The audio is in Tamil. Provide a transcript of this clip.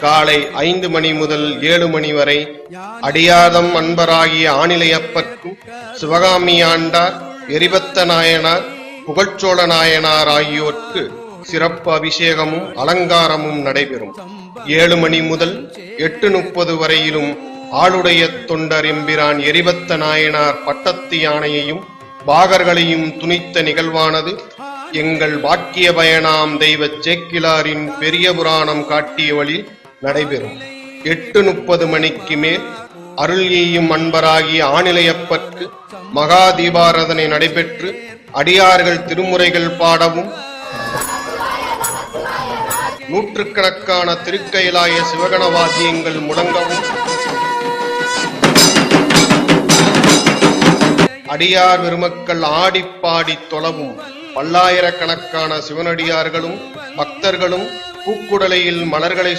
காலை ஐந்து மணி முதல் ஏழு மணி வரை அடியாதம் அன்பராகிய ஆணிலையப்பர்க்கும் சிவகாமி ஆண்டார் எரிபத்த நாயனார் புகழ்ச்சோழ நாயனார் ஆகியோருக்கு சிறப்பு அபிஷேகமும் அலங்காரமும் நடைபெறும். ஏழு மணி முதல் எட்டு முப்பது வரையிலும் ஆளுடைய தொண்டர் எம்பிரான் எரிபத்த நாயனார் பட்டத்து யானையையும் பாகர்களையும் துணித்த நிகழ்வானது எங்கள் பாக்கிய பயனாம் தெய்வ சேக்கிலாரின் பெரிய புராணம் காட்டிய வழி நடைபெறும். எட்டு முப்பது மணிக்கு மேல் அருள் எய்யும் அன்பராகிய ஆணிலையப்பற்கு மகா தீபாராதனை நடைபெற்று அடியார்கள் திருமுறைகள் பாடவும் நூற்றுக்கணக்கான திருக்கயிலாய சிவகண வாத்தியங்கள் முடங்கவும் அடியார் பெருமக்கள் ஆடிப்பாடி தொலவும். பல்லாயிரக்கணக்கான சிவனடியார்களும் பக்தர்களும் பூக்குடலையில் மலர்களை